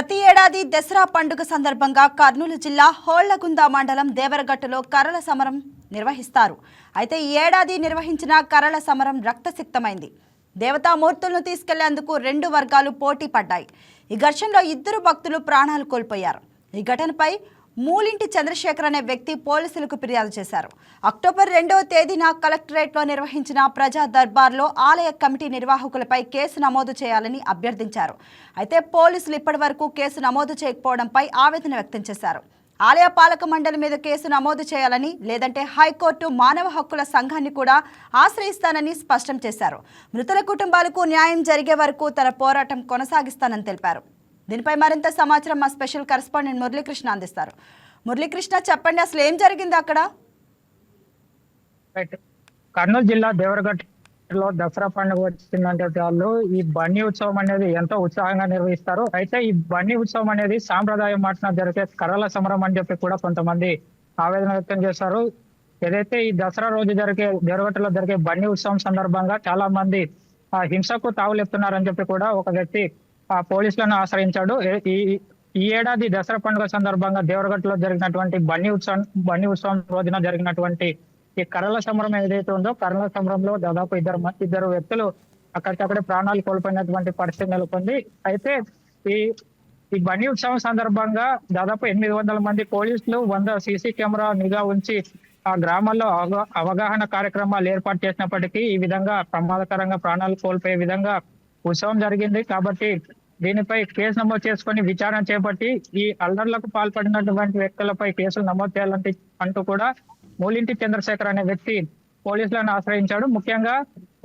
ప్రతి ఏడాది దసరా పండుగ సందర్భంగా కర్నూలు జిల్లా హోళ్ళగుంద మండలం దేవరగట్టులో కర్రల సమరం నిర్వహిస్తారు. అయితే ఈ ఏడాది నిర్వహించిన కర్రల సమరం రక్తసిక్తమైంది. దేవతామూర్తులను తీసుకెళ్ళేందుకు రెండు వర్గాలు పోటీ పడ్డాయి. ఈ ఘర్షణలో ఇద్దరు భక్తులు ప్రాణాలు కోల్పోయారు. ఈ ఘటనపై మూలింటి చంద్రశేఖర్ అనే వ్యక్తి పోలీసులకు ఫిర్యాదు చేశారు. అక్టోబర్ రెండవ తేదీన కలెక్టరేట్లో నిర్వహించిన ప్రజా దర్బార్లో ఆలయ కమిటీ నిర్వాహకులపై కేసు నమోదు చేయాలని అభ్యర్థించారు. అయితే పోలీసులు ఇప్పటివరకు కేసు నమోదు చేయకపోవడంపై ఆవేదన వ్యక్తం చేశారు. ఆలయ పాలక మండలి మీద కేసు నమోదు చేయాలని లేదంటే హైకోర్టు మానవ హక్కుల సంఘాన్ని కూడా ఆశ్రయిస్తానని స్పష్టం చేశారు. మృతుల కుటుంబాలకు న్యాయం జరిగే వరకు తన పోరాటం కొనసాగిస్తానని తెలిపారు. దీనిపై మరింత సమాచారం మా స్పెషల్ కరెస్పాండెంట్ మురళీకృష్ణ అందిస్తారు. మురళీకృష్ణ చెప్పండి అసలు ఏం జరిగింది అక్కడ? కర్నూలు జిల్లా దేవరగట్టులో దసరా పండుగ వచ్చిందంటే వాళ్ళు ఈ బన్నీ ఉత్సవం అనేది ఎంతో ఉత్సాహంగా నిర్వహిస్తారు. అయితే ఈ బన్నీ ఉత్సవం అనేది సాంప్రదాయం మాటన జరిగే కర్రల సమరం అని చెప్పి కూడా కొంతమంది ఆవేదన వ్యక్తం చేశారు. ఏదైతే ఈ దసరా రోజు జరిగే దేవరగట్టులో జరిగే బన్నీ ఉత్సవం సందర్భంగా చాలా మంది ఆ హింసకు తావులెత్తున్నారని చెప్పి కూడా ఒక వ్యక్తి పోలీసులను ఆశ్రయించాడు. ఈ ఈ ఏడాది దసరా పండుగ సందర్భంగా దేవరగట్టులో జరిగినటువంటి బన్నీ ఉత్సవం బన్నీ ఉత్సవం రోజున జరిగినటువంటి ఈ కర్రల సమరం ఏదైతే ఉందో కర్రల సమరంలో దాదాపు ఇద్దరు ఇద్దరు వ్యక్తులు అక్కడికక్కడే ప్రాణాలు కోల్పోయినటువంటి పరిస్థితి నెలకొంది. అయితే ఈ ఈ బన్నీ ఉత్సవం సందర్భంగా దాదాపు ఎనిమిది వందల మంది పోలీసులు వంద సీసీ కెమెరా నిఘా ఉంచి ఆ గ్రామాల్లో అవగా- అవగాహన కార్యక్రమాలు ఏర్పాటు చేసినప్పటికీ ఈ విధంగా ప్రమాదకరంగా ప్రాణాలు కోల్పోయే విధంగా ఉత్సవం జరిగింది. కాబట్టి దీనిపై కేసు నమోదు చేసుకొని విచారణ చేపట్టి ఈ అల్లర్లకు పాల్పడినటువంటి వ్యక్తులపై కేసులు నమోదు చేయాలంటే అంటూ కూడా మూలింటి చంద్రశేఖర్ అనే వ్యక్తి పోలీసులను ఆశ్రయించాడు. ముఖ్యంగా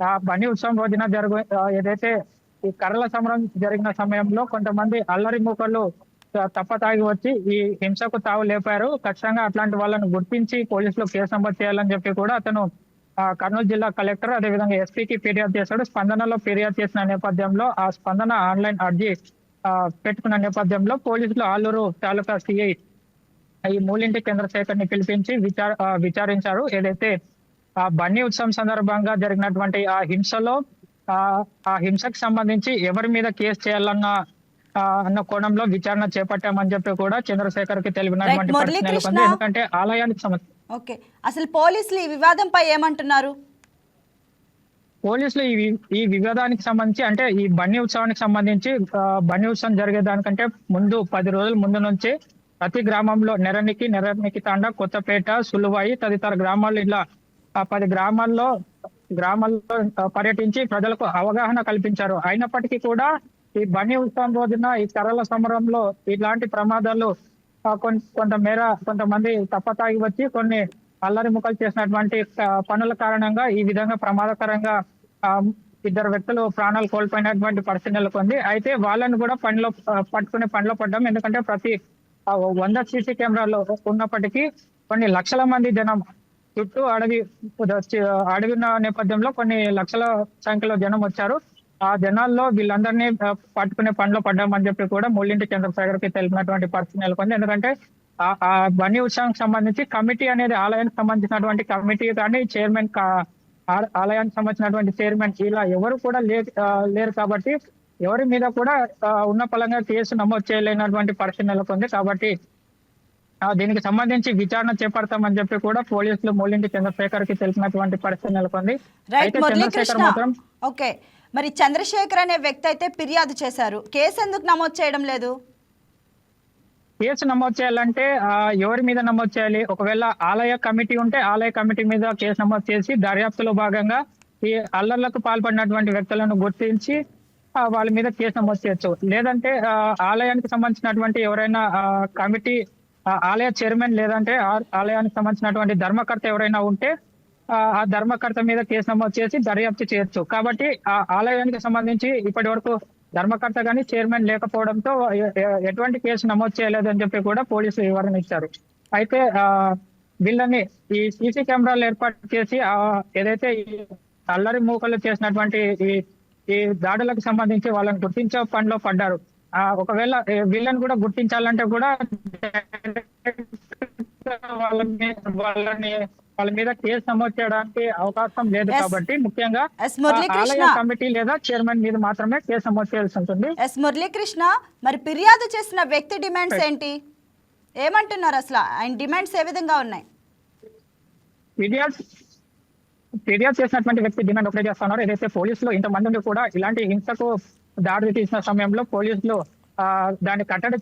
ఆ బన్నీ ఉత్సవం రోజున జరుగు ఏదైతే ఈ కర్రల సమరం జరిగిన సమయంలో కొంతమంది అల్లరి మూకలు తప్పతాగి వచ్చి ఈ హింసకు తావు లేపారు. ఖచ్చితంగా అట్లాంటి వాళ్ళను గుర్తించి పోలీసులు కేసు నమోదు చేయాలని చెప్పి కూడా అతను కర్నూలు జిల్లా కలెక్టర్ అదేవిధంగా ఎస్పీకి ఫిర్యాదు చేశాడు. స్పందనలో ఫిర్యాదు చేసిన నేపథ్యంలో ఆ స్పందన ఆన్లైన్ అర్జీ పెట్టుకున్న నేపథ్యంలో పోలీసులు ఆలూరు తాలూకా సిఐ ఈ మూలింటి చంద్రశేఖర్ని పిలిపించి విచార విచారించారు. ఏదైతే ఆ బన్నీ ఉత్సవం సందర్భంగా జరిగినటువంటి ఆ హింసలో ఆ ఆ హింసకు సంబంధించి ఎవరి మీద కేసు చేయాలన్న అన్న కోణంలో విచారణ చేపట్టామని చెప్పి కూడా చంద్రశేఖర్కి తెలిపినటువంటి. ఎందుకంటే ఆలయానికి సంబంధించి ఓకే. అసలు పోలీసులు ఈ వివాదంపై ఏమంటున్నారు? పోలీసులు ఈ ఈ వివాదానికి సంబంధించి అంటే ఈ బన్నీ ఉత్సవానికి సంబంధించి బన్నీ ఉత్సవం జరిగే దానికంటే ముందు పది రోజుల ముందు నుంచి ప్రతి గ్రామంలో నెరనికి నెరనికి తాండ కొత్తపేట సులువాయి తదితర గ్రామాల్లో ఇలా ఆ పది గ్రామాల్లో గ్రామాల్లో పర్యటించి ప్రజలకు అవగాహన కల్పించారు. అయినప్పటికీ కూడా ఈ బన్నీ ఉత్సవం రోజున ఈ కర్రల సమరంలో ఇలాంటి ప్రమాదాలు కొంతమేర కొంత మేర కొంతమంది తప్పతాగి వచ్చి కొన్ని అల్లరి ముక్కలు చేసినటువంటి పనుల కారణంగా ఈ విధంగా ప్రమాదకరంగా ఇద్దరు వ్యక్తులు ప్రాణాలు కోల్పోయినటువంటి పరిస్థితి నెలకొంది. అయితే వాళ్ళని కూడా పనిలో పట్టుకునే పనిలో పడ్డాం. ఎందుకంటే ప్రతి వంద సీసీ కెమెరాలు ఉన్నప్పటికీ కొన్ని లక్షల మంది జనం చుట్టూ అడవి అడవి నేపథ్యంలో కొన్ని లక్షల సంఖ్యలో జనం వచ్చారు. ఆ జనాల్లో వీళ్ళందరినీ పట్టుకునే పనిలో పడ్డామని చెప్పి కూడా మూలింటి చంద్రశేఖర్కి తెలిపినటువంటి పరిస్థితి నెలకొంది. ఎందుకంటే ఆ బన్నీ ఉత్సవానికి సంబంధించి కమిటీ అనేది ఆలయానికి సంబంధించినటువంటి కమిటీ కానీ చైర్మన్ ఆలయానికి సంబంధించినటువంటి చైర్మన్ ఇలా ఎవరు కూడా లేరు కాబట్టి ఎవరి మీద కూడా ఉన్న పలంగా కేసు నమోదు చేయలేనటువంటి పరిస్థితి నెలకొంది. కాబట్టి దీనికి సంబంధించి విచారణ చేపడతామని చెప్పి కూడా పోలీసులు మూలింటి చంద్రశేఖర్కి తెలిసినటువంటి పరిస్థితి నెలకొంది. అయితే చంద్రశేఖర్ మాత్రం ఓకే. మరి చంద్రశేఖర్ అనే వ్యక్తి అయితే ఫిర్యాదు చేశారు. కేసు ఎందుకు నమోదు చేయడం లేదు? కేసు నమోదు చేయాలంటే ఎవరి మీద నమోదు చేయాలి? ఒకవేళ ఆలయ కమిటీ ఉంటే ఆలయ కమిటీ మీద కేసు నమోదు చేసి దర్యాప్తులో భాగంగా ఈ అల్లర్లకు పాల్పడినటువంటి వ్యక్తులను గుర్తించి వాళ్ళ మీద కేసు నమోదు చేయొచ్చు. లేదంటే ఆలయానికి సంబంధించినటువంటి ఎవరైనా కమిటీ ఆలయ చైర్మన్ లేదంటే ఆ- ఆలయానికి సంబంధించినటువంటి ధర్మకర్త ఎవరైనా ఉంటే ఆ ధర్మకర్త మీద కేసు నమోదు చేసి దర్యాప్తు చేయొచ్చు. కాబట్టి ఆ ఆలయానికి సంబంధించి ఇప్పటి వరకు ధర్మకర్త కానీ చైర్మన్ లేకపోవడంతో ఎటువంటి కేసు నమోదు చేయలేదని చెప్పి కూడా పోలీసులు వివరణ ఇచ్చారు. అయితే ఆ వీళ్ళని ఈ సీసీ కెమెరాలు ఏర్పాటు చేసి ఆ ఏదైతే ఈ అల్లరి మూకలు చేసినటువంటి ఈ ఈ దాడులకు సంబంధించి వాళ్ళని గుర్తించే పనిలో పడ్డారు. ఆ ఒకవేళ వీళ్ళని కూడా గుర్తించాలంటే కూడా వాళ్ళని వాళ్ళని వాళ్ళ మీద కేసు నమోదు చేయడానికి అవకాశం లేదు. కాబట్టి ముఖ్యంగా ఆలయ కమిటీ లేదా చైర్మన్ మీద మాత్రమే కేసు నమోదు చేయాల్సి ఉంటుంది. ఎస్. మురళీకృష్ణ మరి ఫిర్యాదు చేసిన వ్యక్తి డిమాండ్స్ ఏంటి? ఏమంటున్నారు అసలు? ఆయన డిమాండ్స్ ఏ విధంగా ఉన్నాయి? ఫిర్యాదు ఫిర్యాదు చేసినటువంటి వ్యక్తి డిమాండ్ ఒకటే చేస్తున్నారు ఏదైతే పోలీసులు ఇంతమందిని కూడా ఇలాంటి హింసకు దాడి తీసిన సమయంలో పోలీసులు దాన్ని కట్టడి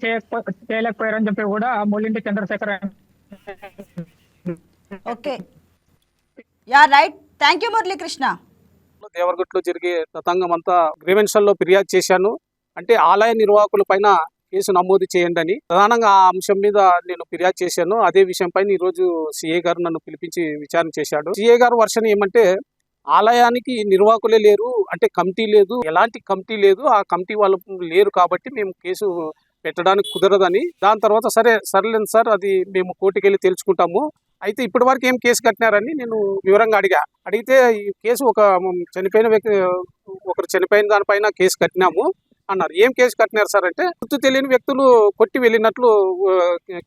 చేయలేకపోయారని చెప్పి కూడా Moolinti Chandrashekar okay. Yeah right. Thank you Muralikrishna. దేవరగట్లో జరిగే తతంగం అంతా గ్రీవెన్షల్లో ఫిర్యాదు చేశాను. అంటే ఆలయ నిర్వాహకుల పైన కేసు నమోదు చేయండి అని. ప్రధానంగా ఆ అంశం మీద నేను ఫిర్యాదు చేశాను. అదే విషయం పైన ఈరోజు సిఏ గారు నన్ను పిలిపించి విచారణ చేశాడు. సిఏ గారు వర్షన్ ఏమంటే ఆలయానికి నిర్వాహకులే లేరు అంటే కమిటీ లేదు ఎలాంటి కమిటీ లేదు ఆ కమిటీ వాళ్ళు లేరు కాబట్టి మేము కేసు పెట్టడానికి కుదరదని. దాని తర్వాత సరే సర్లేదు సార్ అది మేము కోర్టుకెళ్ళి తెలుసుకుంటాము. అయితే ఇప్పటి వరకు ఏం కేసు కట్టినారని నేను వివరంగా అడిగా. అడిగితే ఈ కేసు ఒక చనిపోయిన వ్యక్తి ఒకరు చనిపోయిన దానిపైన కేసు కట్టినాము అన్నారు. ఏం కేసు కట్టినారు సార్ అంటే గుర్తు తెలియని వ్యక్తులు కొట్టి వెళ్ళినట్లు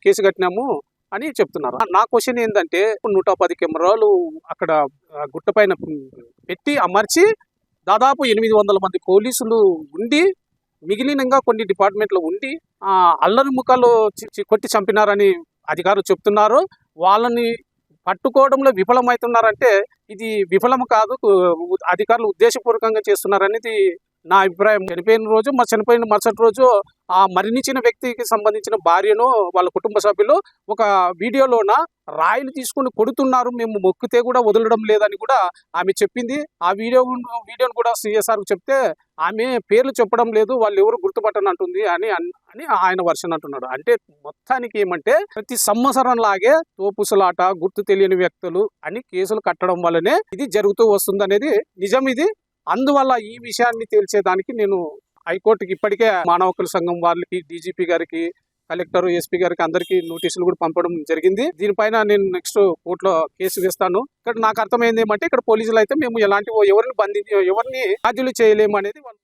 కేసు కట్టినాము అని చెప్తున్నారు. నా క్వశ్చన్ ఏంటంటే నూట పది కెమెరాలు అక్కడ గుట్టపైన గుట్ట పైన పెట్టి అమర్చి దాదాపు ఎనిమిది వందల మంది పోలీసులు ఉండి మిగిలినంగా కొన్ని డిపార్ట్మెంట్లు ఉండి అల్లరి ముఖాలు కొట్టి చంపినారని అధికారులు చెప్తున్నారు. వాళ్ళని పట్టుకోవడంలో విఫలమవుతున్నారంటే ఇది విఫలం కాదు. అధికారులు ఉద్దేశపూర్వకంగా చేస్తున్నారనేది నా అభిప్రాయం. చనిపోయిన రోజు మరి చనిపోయిన మరుసటి రోజు ఆ మరణించిన వ్యక్తికి సంబంధించిన భార్యను వాళ్ళ కుటుంబ సభ్యులు ఒక వీడియోలోన రాయిని తీసుకుని కొడుతున్నారు. మేము మొక్కితే కూడా వదలడం లేదని కూడా ఆమె చెప్పింది. ఆ వీడియో వీడియోను కూడా సీఎస్ఆర్కు చెప్తే ఆమె పేర్లు చెప్పడం లేదు. వాళ్ళు ఎవరు గుర్తుపట్టని అంటుంది అని అన్- అని ఆయన వర్షన్ అంటున్నాడు. అంటే మొత్తానికి ఏమంటే ప్రతి సంవత్సరం లాగే తోపుసలాట గుర్తు తెలియని వ్యక్తులు అని కేసులు కట్టడం వల్లనే ఇది జరుగుతూ వస్తుంది అనేది నిజం ఇది. అందువల్ల ఈ విషయాన్ని తేల్చేదానికి నేను హైకోర్టుకి ఇప్పటికే మానవ హక్కుల సంఘం వాళ్ళకి డీజీపీ గారికి కలెక్టర్ ఎస్పీ గారికి అందరికీ నోటీసులు కూడా పంపడం జరిగింది. దీనిపైన నేను నెక్స్ట్ కోర్టులో కేసు వేస్తాను. ఇక్కడ నాకు అర్థమైంది ఏమంటే ఇక్కడ పోలీసులు అయితే మేము ఎలాంటి ఎవరిని బంధి ఎవరిని బాధ్యులు చేయలేము అనేది వాళ్ళు